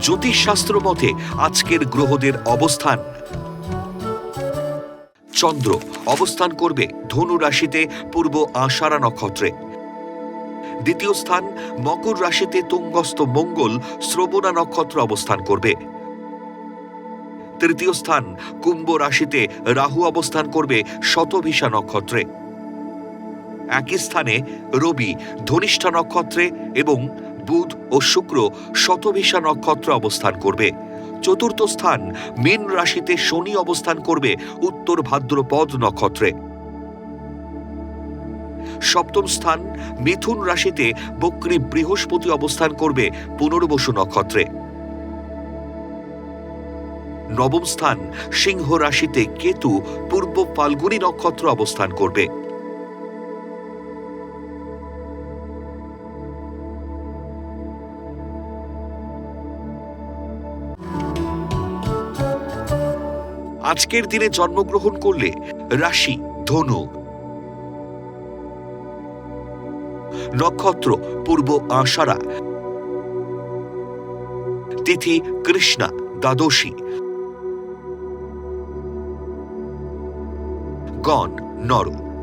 জ্যোতিষশাস্ত্র মতে আজকের গ্রহদের অবস্থান। চন্দ্র অবস্থান করবে ধনু রাশিতে পূর্ব আষাঢ়া নক্ষত্রে। দ্বিতীয় স্থান মকর রাশিতে তুঙ্গস্থ মঙ্গল শ্রবণা নক্ষত্র অবস্থান করবে। তৃতীয় স্থান কুম্ভ রাশিতে রাহু অবস্থান করবে শতভিষা নক্ষত্রে। একই স্থানে রবি, ধনিষ্ঠা নক্ষত্রে এবং বুধ ও শুক্র শতভিষা নক্ষত্র অবস্থান করবে। চতুর্থ স্থান মীন রাশিতে শনি অবস্থান করবে উত্তর ভাদ্রপদ নক্ষত্রে। সপ্তম স্থান মিথুন রাশিতে বক্রী বৃহস্পতি অবস্থান করবে পুনর্বসু নক্ষত্রে। নবম স্থান সিংহ রাশিতে কেতু পূর্ব ফাল্গুনী নক্ষত্র অবস্থান করবে। আজকের দিনে জন্মগ্রহণ করলে রাশি ধনু। নক্ষত্র পূর্ব আষাঢ়া। তিথি কৃষ্ণা দ্বাদশী। গণ নর।